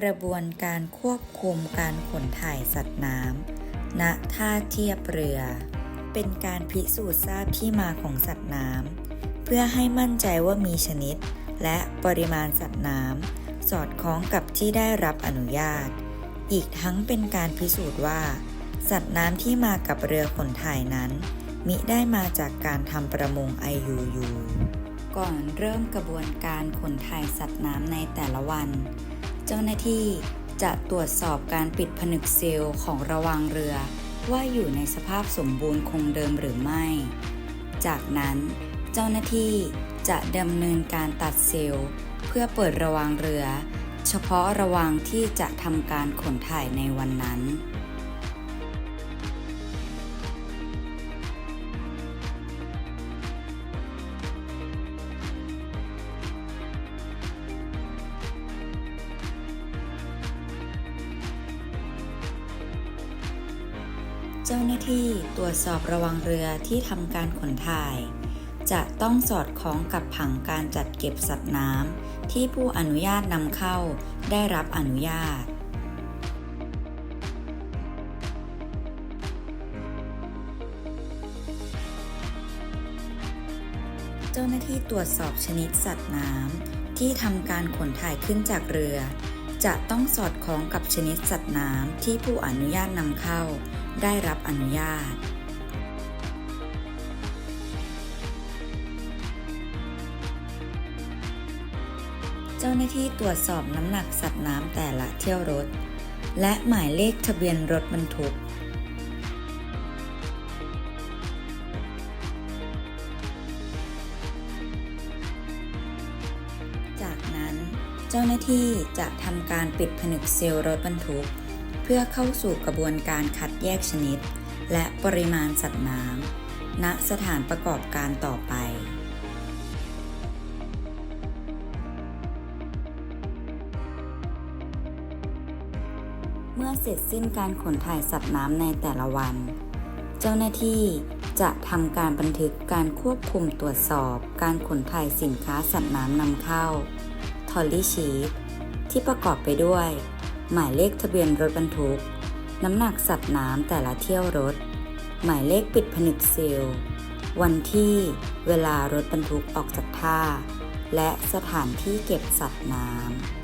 กระบวนการควบคุมการขนถ่ายสัตว์น้ำณท่าเทียบเรือ เป็นการพิสูจน์ทราบที่มาของสัตว์น้ำเพื่อให้มั่นใจว่ามีชนิด และปริมาณสัตว์น้ำสอดคล้องกับที่ได้รับอนุญาต อีกทั้งเป็นการพิสูจน์ว่า สัตว์น้ำที่มากับเรือขนถ่ายนั้น มิได้มาจากการทำประมง IUU ก่อนเริ่มกระบวนการขนถ่ายสัตว์น้ำในแต่ละวัน เจ้าหน้าที่จะตรวจสอบการปิดผนึกเซลล์ของระวางเรือ ว่าอยู่ในสภาพสมบูรณ์คงเดิมหรือไม่ จากนั้น เจ้าหน้าที่จะดำเนินการตัดเซลล์ เพื่อเปิดระวางเรือ เฉพาะระวางที่จะทำการขนถ่ายในวันนั้น เจ้าหน้าที่ตรวจสอบระวังเรือที่ทำการขนถ่าย จะต้องสอดคล้องกับผังการจัดเก็บสัตว์น้ำที่ผู้อนุญาตนำเข้าได้รับอนุญาตเจ้าหน้าที่ตรวจสอบชนิดสัตว์น้ำที่ทำการขนถ่ายขึ้นจากเรือ จะต้องสอดคล้องกับชนิดสัตว์น้ำที่ผู้อนุญาตนำเข้า ได้รับอนุญาต เจ้าหน้าที่ตรวจสอบน้ำหนักสัตว์น้ำแต่ละเที่ยวรถ และหมายเลขทะเบียนรถบรรทุกจากนั้นเจ้าหน้าที่จะทำการปิดผนึกเซลล์รถบรรทุก เพื่อเข้าสู่กระบวนการคัดแยกชนิด และปริมาณสัตว์น้ำณสถานประกอบการต่อไปเมื่อเสร็จสิ้นการขนถ่ายสัตว์น้ำในแต่ละวัน เจ้าหน้าที่จะทำการบันทึกการควบคุมตรวจสอบการขนถ่ายสินค้าสัตว์น้ำนำเข้าทอลลี่ชีตที่ประกอบไปด้วย หมายเลขทะเบียนรถบรรทุก น้ำหนักสัตว์น้ำแต่ละเที่ยวรถ หมายเลขปิดผนึกซีล วันที่เวลารถบรรทุกออกจากท่า และสถานที่เก็บสัตว์น้ำ